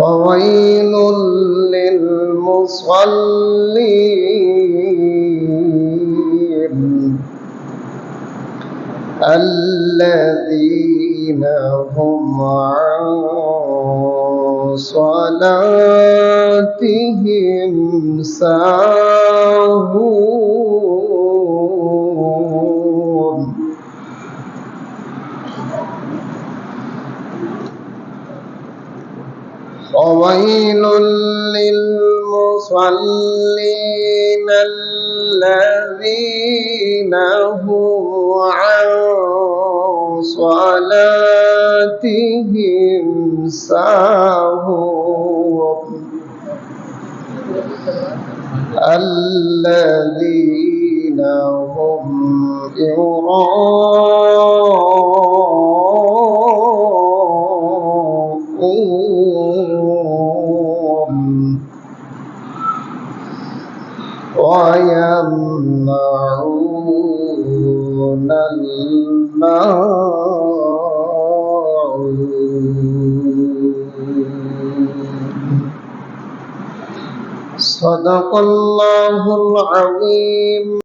فويل للمصلين الذين هم عن صلاتهم ساهون. وويل للمصلين الذين هم عن صلاتهم ساهون. الذين هم يراءون ويمنعون الماعون. صدق الله العظيم.